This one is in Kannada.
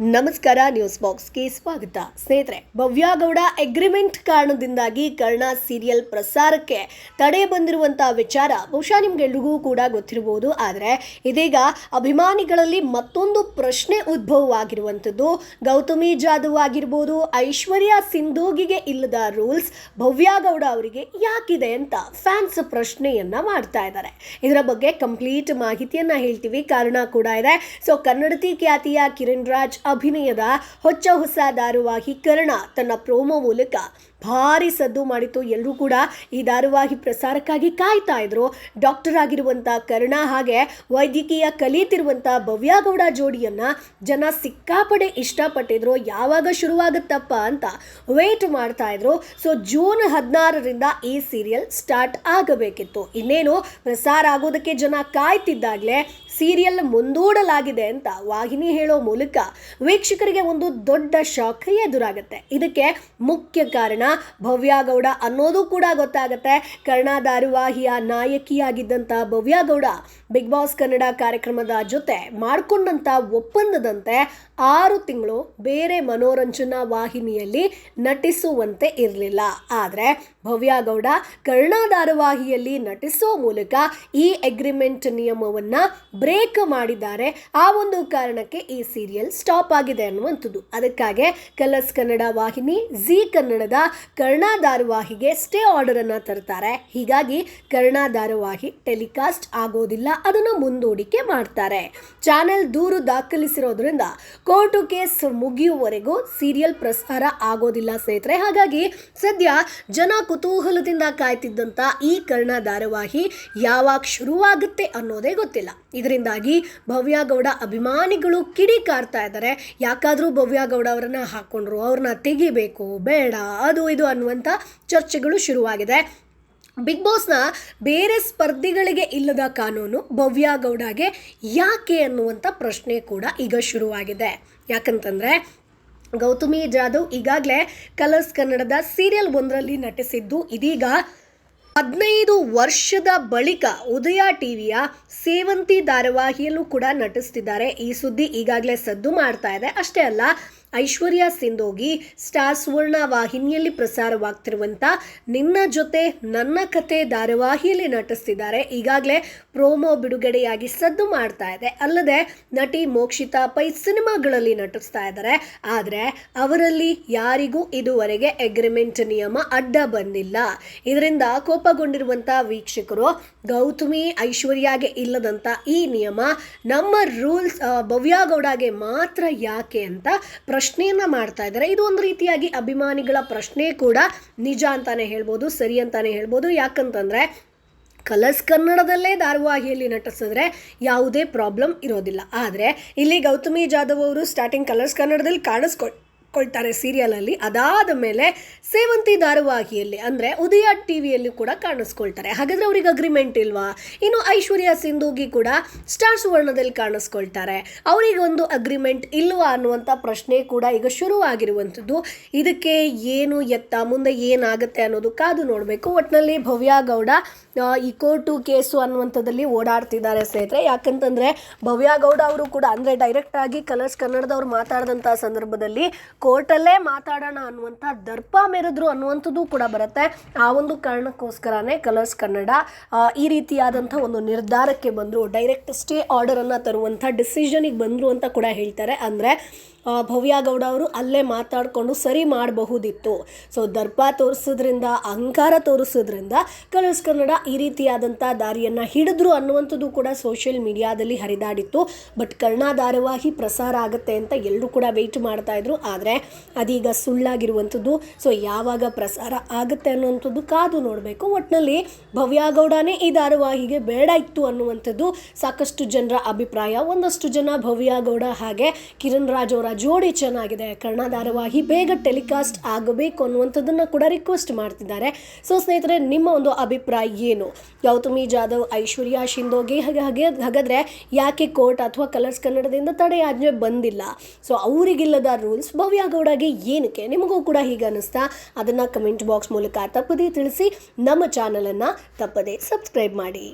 ನಮಸ್ಕಾರ, ನ್ಯೂಸ್ ಬಾಕ್ಸ್ಗೆ ಸ್ವಾಗತ. ಸ್ನೇಹಿತರೆ, ಭವ್ಯಾಗೌಡ ಅಗ್ರಿಮೆಂಟ್ ಕಾರಣದಿಂದಾಗಿ ಕರ್ಣ ಸೀರಿಯಲ್ ಪ್ರಸಾರಕ್ಕೆ ತಡೆ ಬಂದಿರುವಂತಹ ವಿಚಾರ ಬಹುಶಃ ನಿಮ್ಗೆಲ್ರಿಗೂ ಕೂಡ ಗೊತ್ತಿರಬಹುದು. ಆದರೆ, ಇದೀಗ ಅಭಿಮಾನಿಗಳಲ್ಲಿ ಮತ್ತೊಂದು ಪ್ರಶ್ನೆ ಉದ್ಭವವಾಗಿರುವಂಥದ್ದು. ಗೌತಮಿ ಜಾಧವ್ ಆಗಿರ್ಬೋದು, ಐಶ್ವರ್ಯ ಸಿಂಧೋಗಿಗೆ ಇಲ್ಲದ ರೂಲ್ಸ್ ಭವ್ಯಾಗೌಡ ಅವರಿಗೆ ಯಾಕಿದೆ ಅಂತ ಫ್ಯಾನ್ಸ್ ಪ್ರಶ್ನೆಯನ್ನ ಮಾಡ್ತಾ ಇದ್ದಾರೆ. ಇದರ ಬಗ್ಗೆ ಕಂಪ್ಲೀಟ್ ಮಾಹಿತಿಯನ್ನ ಹೇಳ್ತೀವಿ. ಕಾರಣ ಕೂಡ ಇದೆ. ಸೊ ಕನ್ನಡತಿ ಖ್ಯಾತಿಯ ಕಿರಣ್ ರಾಜ್ ಅಭಿನಯದ ಹೊಚ್ಚ ಹೊಸ ಧಾರಾವಾಹಿ ಕರ್ಣ ತನ್ನ ಪ್ರೋಮೋ ಮೂಲಕ ಭಾರಿ ಸದ್ದು ಮಾಡಿತು. ಎಲ್ಲರೂ ಕೂಡ ಈ ಧಾರಾವಾಹಿ ಪ್ರಸಾರಕ್ಕಾಗಿ ಕಾಯ್ತಾ ಇದ್ರು. ಡಾಕ್ಟರ್ ಆಗಿರುವಂಥ ಕರ್ಣ ಹಾಗೆ ವೈದ್ಯಕೀಯ ಕಲಿಯುತ್ತಿರುವಂಥ ಭವ್ಯಾಗೌಡ ಜೋಡಿಯನ್ನ ಜನ ಸಿಕ್ಕಾಪಡೆ ಇಷ್ಟಪಟ್ಟಿದ್ರು. ಯಾವಾಗ ಶುರುವಾಗುತ್ತಪ್ಪ ಅಂತ ವೇಟ್ ಮಾಡ್ತಾ ಇದ್ರು. ಸೊ ಜೂನ್ ಹದಿನಾರರಿಂದ ಈ ಸೀರಿಯಲ್ ಸ್ಟಾರ್ಟ್ ಆಗಬೇಕಿತ್ತು. ಇನ್ನೇನು ಪ್ರಸಾರ ಆಗೋದಕ್ಕೆ ಜನ ಕಾಯ್ತಿದ್ದಾಗಲೇ ಸೀರಿಯಲ್ ಮುಂದೂಡಲಾಗಿದೆ ಅಂತ ವಾಹಿನಿ ಹೇಳೋ ಮೂಲಕ ವೀಕ್ಷಕರಿಗೆ ಒಂದು ದೊಡ್ಡ ಶಾಕ್ ಎದುರಾಗುತ್ತೆ. ಇದಕ್ಕೆ ಮುಖ್ಯ ಕಾರಣ ಭವ್ಯಾಗೌಡ ಅನ್ನೋದು ಕೂಡ ಗೊತ್ತಾಗುತ್ತೆ. ಕರ್ಣ ಧಾರಾವಾಹಿಯ ನಾಯಕಿಯಾಗಿದ್ದಂಥ ಭವ್ಯಾಗೌಡ ಬಿಗ್ ಬಾಸ್ ಕನ್ನಡ ಕಾರ್ಯಕ್ರಮದ ಜೊತೆ ಮಾಡಿಕೊಂಡಂಥ ಒಪ್ಪಂದದಂತೆ ಆರು ತಿಂಗಳು ಬೇರೆ ಮನೋರಂಜನಾ ವಾಹಿನಿಯಲ್ಲಿ ನಟಿಸುವಂತೆ ಇರಲಿಲ್ಲ. ಆದರೆ ಭವ್ಯಾಗೌಡ ಕರ್ಣ ಧಾರಾವಾಹಿಯಲ್ಲಿ ನಟಿಸೋ ಮೂಲಕ ಈ ಅಗ್ರಿಮೆಂಟ್ ನಿಯಮವನ್ನು ಬ್ರೇಕ್ ಮಾಡಿದ್ದಾರೆ. ಆ ಒಂದು ಕಾರಣಕ್ಕೆ ಈ ಸೀರಿಯಲ್ ಸ್ಟಾಪ್ ಆಗಿದೆ ಅನ್ನುವಂಥದ್ದು. ಅದಕ್ಕಾಗಿ ಕಲರ್ಸ್ ಕನ್ನಡ ವಾಹಿನಿ ಜಿ ಕನ್ನಡದ ಕರ್ಣ ಧಾರಾವಾಹಿಗೆ ಸ್ಟೇ ಆರ್ಡರ್ ಅನ್ನ ತರ್ತಾರೆ. ಹೀಗಾಗಿ ಕರ್ಣ ಧಾರಾವಾಹಿ ಟೆಲಿಕಾಸ್ಟ್ ಆಗೋದಿಲ್ಲ, ಅದನ್ನು ಮುಂದೂಡಿಕೆ ಮಾಡ್ತಾರೆ. ಚಾನೆಲ್ ದೂರು ದಾಖಲಿಸಿರೋದ್ರಿಂದ ಕೋರ್ಟು ಕೇಸ್ ಮುಗಿಯುವವರೆಗೂ ಸೀರಿಯಲ್ ಪ್ರಸಾರ ಆಗೋದಿಲ್ಲ ಸ್ನೇಹಿತರೆ. ಹಾಗಾಗಿ ಸದ್ಯ ಜನ ಕುತೂಹಲದಿಂದ ಕಾಯ್ತಿದ್ದಂಥ ಈ ಕರ್ಣ ಧಾರಾವಾಹಿ ಯಾವಾಗ ಶುರುವಾಗುತ್ತೆ ಅನ್ನೋದೇ ಗೊತ್ತಿಲ್ಲ. ಇದರಿಂದಾಗಿ ಭವ್ಯಗೌಡ ಅಭಿಮಾನಿಗಳು ಕಿಡಿಕಾರ್ತಾ ಇದ್ದಾರೆ. ಯಾಕಾದರೂ ಭವ್ಯಗೌಡ ಅವರನ್ನು ಹಾಕ್ಕೊಂಡ್ರು ಅವ್ರನ್ನ ತೆಗಿಬೇಕು, ಬೇಡ, ಅದು ಇದು ಅನ್ನುವಂಥ ಚರ್ಚೆಗಳು ಶುರುವಾಗಿದೆ. ಬಿಗ್ ಬಾಸ್ನ ಬೇರೆ ಸ್ಪರ್ಧಿಗಳಿಗೆ ಇಲ್ಲದ ಕಾನೂನು ಭವ್ಯಾಗೌಡಗೆ ಯಾಕೆ ಅನ್ನುವಂಥ ಪ್ರಶ್ನೆ ಕೂಡ ಈಗ ಶುರುವಾಗಿದೆ. ಯಾಕಂತಂದರೆ ಗೌತಮಿ ಜಾಧವ್ ಈಗಾಗಲೇ ಕಲರ್ಸ್ ಕನ್ನಡದ ಸೀರಿಯಲ್ ಒಂದರಲ್ಲಿ ನಟಿಸಿದ್ದು. ಇದೀಗ ಹದಿನೈದು ವರ್ಷದ ಬಳಿಕ ಉದಯ ಟಿವಿಯ ಸೇವಂತಿ ಧಾರಾವಾಹಿಯಲ್ಲೂ ಕೂಡ ನಟಿಸ್ತಿದ್ದಾರೆ. ಈ ಸುದ್ದಿ ಈಗಾಗಲೇ ಸದ್ದು ಮಾಡ್ತಾ ಇದೆ. ಅಷ್ಟೇ ಅಲ್ಲ ಐಶ್ವರ್ಯ ಸಿಂಧೋಗಿ ಸ್ಟಾರ್ ಸುವರ್ಣ ವಾಹಿನಿಯಲ್ಲಿ ಪ್ರಸಾರವಾಗ್ತಿರುವಂಥ ನಿನ್ನ ಜೊತೆ ನನ್ನ ಕತೆ ಧಾರಾವಾಹಿಯಲ್ಲಿ ನಟಿಸ್ತಿದ್ದಾರೆ. ಈಗಾಗಲೇ ಪ್ರೋಮೋ ಬಿಡುಗಡೆಯಾಗಿ ಸದ್ದು ಮಾಡ್ತಾ ಇದೆ. ಅಲ್ಲದೆ ನಟಿ ಮೋಕ್ಷಿತಾ ಪೈ ಸಿನಿಮಾಗಳಲ್ಲಿ ನಟಿಸ್ತಾ ಇದ್ದಾರೆ. ಆದರೆ ಅವರಲ್ಲಿ ಯಾರಿಗೂ ಇದುವರೆಗೆ ಅಗ್ರಿಮೆಂಟ್ ನಿಯಮ ಅಡ್ಡ ಬಂದಿಲ್ಲ. ಇದರಿಂದ ಕೋಪಗೊಂಡಿರುವಂಥ ವೀಕ್ಷಕರು, ಗೌತಮಿ ಐಶ್ವರ್ಯಾಗೆ ಇಲ್ಲದಂಥ ಈ ನಿಯಮ ನಮ್ಮ ರೂಲ್ಸ್ ಭವ್ಯಾಗೌಡಗೆ ಮಾತ್ರ ಯಾಕೆ ಅಂತ ಪ್ರಶ್ನೆಯನ್ನ ಮಾಡ್ತಾ ಇದ್ದಾರೆ. ಇದು ಒಂದು ರೀತಿಯಾಗಿ ಅಭಿಮಾನಿಗಳ ಪ್ರಶ್ನೆ ಕೂಡ ನಿಜ ಅಂತಾನೆ ಹೇಳ್ಬೋದು, ಸರಿ ಅಂತಾನೆ ಹೇಳ್ಬೋದು. ಯಾಕಂತಂದ್ರೆ ಕಲರ್ಸ್ ಕನ್ನಡದಲ್ಲೇ ಧಾರಾವಾಹಿಯಲ್ಲಿ ನಟಿಸಿದ್ರೆ ಯಾವುದೇ ಪ್ರಾಬ್ಲಮ್ ಇರೋದಿಲ್ಲ. ಆದರೆ ಇಲ್ಲಿ ಗೌತಮಿ ಜಾಧವ್ ಅವರು ಸ್ಟಾರ್ಟಿಂಗ್ ಕಲರ್ಸ್ ಕನ್ನಡದಲ್ಲಿ ಕಾಣಿಸ್ಕೊಳ್ ಕೊಳ್ತಾರೆ ಸೀರಿಯಲಲ್ಲಿ ಅದಾದ ಮೇಲೆ ಸೇವಂತಿ ಧಾರಾವಾಹಿಯಲ್ಲಿ, ಅಂದರೆ ಉದಯ ಟಿ ವಿಯಲ್ಲಿ ಕೂಡ ಕಾಣಿಸ್ಕೊಳ್ತಾರೆ. ಹಾಗಾದರೆ ಅವ್ರಿಗೆ ಅಗ್ರಿಮೆಂಟ್ ಇಲ್ವಾ? ಇನ್ನು ಐಶ್ವರ್ಯ ಸಿಂಧೂಗಿ ಕೂಡ ಸ್ಟಾರ್ ಸುವರ್ಣದಲ್ಲಿ ಕಾಣಿಸ್ಕೊಳ್ತಾರೆ. ಅವರಿಗೊಂದು ಅಗ್ರಿಮೆಂಟ್ ಇಲ್ವಾ ಅನ್ನುವಂಥ ಪ್ರಶ್ನೆ ಕೂಡ ಈಗ ಶುರುವಾಗಿರುವಂಥದ್ದು. ಇದಕ್ಕೆ ಏನು ಎತ್ತ ಮುಂದೆ ಏನಾಗುತ್ತೆ ಅನ್ನೋದು ಕಾದು ನೋಡಬೇಕು. ಒಟ್ಟಿನಲ್ಲಿ ಭವ್ಯ ಗೌಡ ಈ ಕೋರ್ಟು ಕೇಸು ಅನ್ನುವಂಥದ್ದಲ್ಲಿ ಓಡಾಡ್ತಿದ್ದಾರೆ ಸ್ನೇಹಿತರೆ. ಯಾಕಂತಂದರೆ ಭವ್ಯಾಗೌಡ ಅವರು ಕೂಡ, ಅಂದರೆ ಡೈರೆಕ್ಟಾಗಿ ಕಲರ್ಸ್ ಕನ್ನಡದವ್ರು ಮಾತಾಡಿದಂಥ ಸಂದರ್ಭದಲ್ಲಿ ಕೋರ್ಟಲ್ಲೇ ಮಾತಾಡೋಣ ಅನ್ನುವಂಥ ದರ್ಪ ಮೆರೆದ್ರು ಅನ್ನುವಂಥದ್ದು ಕೂಡ ಬರುತ್ತೆ. ಆ ಒಂದು ಕಾರಣಕ್ಕೋಸ್ಕರನೇ ಕಲರ್ಸ್ ಕನ್ನಡ ಈ ರೀತಿಯಾದಂಥ ಒಂದು ನಿರ್ಧಾರಕ್ಕೆ ಬಂದರು. ಡೈರೆಕ್ಟ್ ಸ್ಟೇ ಆರ್ಡರನ್ನು ತರುವಂಥ ಡಿಸಿಷನಿಗೆ ಬಂದರು ಅಂತ ಕೂಡ ಹೇಳ್ತಾರೆ. ಅಂದರೆ ಭವ್ಯಾಗೌಡ ಅವರು ಅಲ್ಲೇ ಮಾತಾಡಿಕೊಂಡು ಸರಿ ಮಾಡಬಹುದಿತ್ತು. ಸೊ ದರ್ಪ ತೋರಿಸೋದ್ರಿಂದ, ಅಹಂಕಾರ ತೋರಿಸೋದ್ರಿಂದ ಕಲರ್ಸ್ ಕನ್ನಡ ಈ ರೀತಿಯಾದಂಥ ದಾರಿಯನ್ನು ಹಿಡಿದ್ರು ಅನ್ನುವಂಥದ್ದು ಕೂಡ ಸೋಷಿಯಲ್ ಮೀಡಿಯಾದಲ್ಲಿ ಹರಿದಾಡಿತ್ತು. ಬಟ್ ಕರ್ಣ ಧಾರಾವಾಹಿ ಪ್ರಸಾರ ಆಗುತ್ತೆ ಅಂತ ಎಲ್ಲರೂ ಕೂಡ ವೆಯ್ಟ್ ಮಾಡ್ತಾ ಇದ್ರು. ಆದರೆ ಅದೀಗ ಸುಳ್ಳಾಗಿರುವಂಥದ್ದು. ಸೊ ಯಾವಾಗ ಪ್ರಸಾರ ಆಗುತ್ತೆ ಅನ್ನುವಂಥದ್ದು ಕಾದು ನೋಡಬೇಕು. ಒಟ್ಟಿನಲ್ಲಿ ಭವ್ಯಾಗೌಡನೇ ಈ ಧಾರಾವಾಹಿಗೆ ಬೇಡ ಇತ್ತು ಅನ್ನುವಂಥದ್ದು ಸಾಕಷ್ಟು ಜನರ ಅಭಿಪ್ರಾಯ. ಒಂದಷ್ಟು ಜನ ಭವ್ಯಾಗೌಡ ಹಾಗೆ ಕಿರಣ್ ರಾಜ್ ಅವರ ಜೋಡಿ ಚೆನ್ನಾಗಿದೆ. ಕರ್ಣ ಧಾರಾವಾಹಿ ಬೇಗ ಟೆಲಿಕಾಸ್ಟ್ ಆಗಬೇಕು ಅನ್ನುವಂಥದ್ದನ್ನು ಕೂಡ ರಿಕ್ವೆಸ್ಟ್ ಮಾಡ್ತಿದ್ದಾರೆ. ಸೊ ಸ್ನೇಹಿತರೆ, ನಿಮ್ಮ ಒಂದು ಅಭಿಪ್ರಾಯ ಏನು? ಗೌತಮಿ ಜಾಧವ್, ಐಶ್ವರ್ಯ, ಶಿಂದೋಗೆ ಹಾಗೆ ಹಾಗೆ ಹಾಗಾದರೆ ಯಾಕೆ ಕೋರ್ಟ್ ಅಥವಾ ಕಲರ್ಸ್ ಕನ್ನಡದಿಂದ ತಡೆಯಾಜ್ಞೆ ಬಂದಿಲ್ಲ? ಸೊ ಅವರಿಗಿಲ್ಲದ ರೂಲ್ಸ್ ಭವ್ಯಾಗೌಡಗೆ ಏನಕ್ಕೆ? ನಿಮಗೂ ಕೂಡ ಹೀಗೆ ಅನ್ನಿಸ್ತಾ? ಅದನ್ನು ಕಮೆಂಟ್ ಬಾಕ್ಸ್ ಮೂಲಕ ತಪ್ಪದೇ ತಿಳಿಸಿ, ನಮ್ಮ ಚಾನಲನ್ನು ತಪ್ಪದೇ ಸಬ್ಸ್ಕ್ರೈಬ್ ಮಾಡಿ.